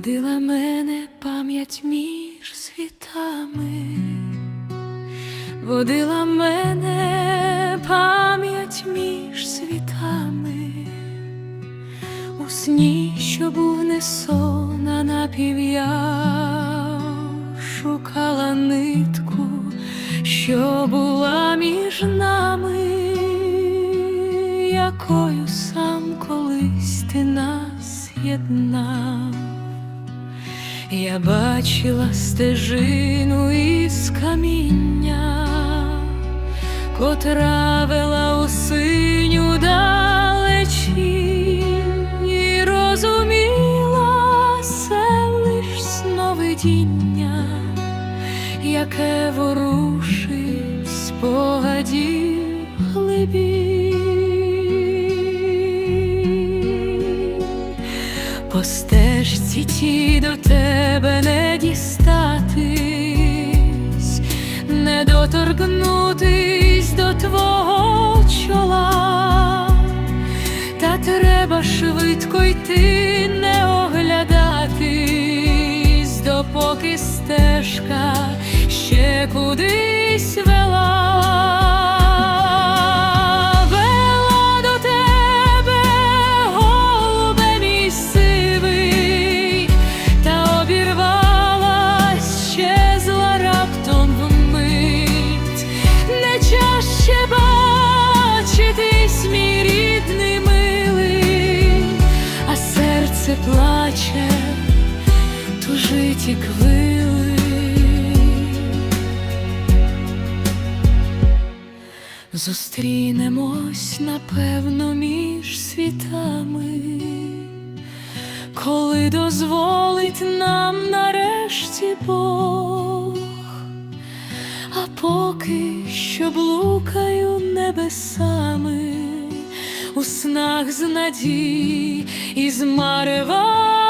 Водила мене пам'ять між світами, водила мене пам'ять між світами, у сні, що був не сон, а напів я шукала нитку, що була між нами, якою сам колись ти нас єднав. Я бачила стежину із каміння, котра вела у синю далечінь, і розуміла це лиш сновидіння, яке ворушить спогадів По стежці ті до тебе не дістатись, не доторкнутись до твого чола, та треба швидко йти, не оглядатись, допоки стежка ще кудись вела. Плаче, тужить і квили. Зустрінемось, напевно, між світами, коли дозволить нам нарешті Бог, а поки що блукаю небесами, у снах з надій і марева.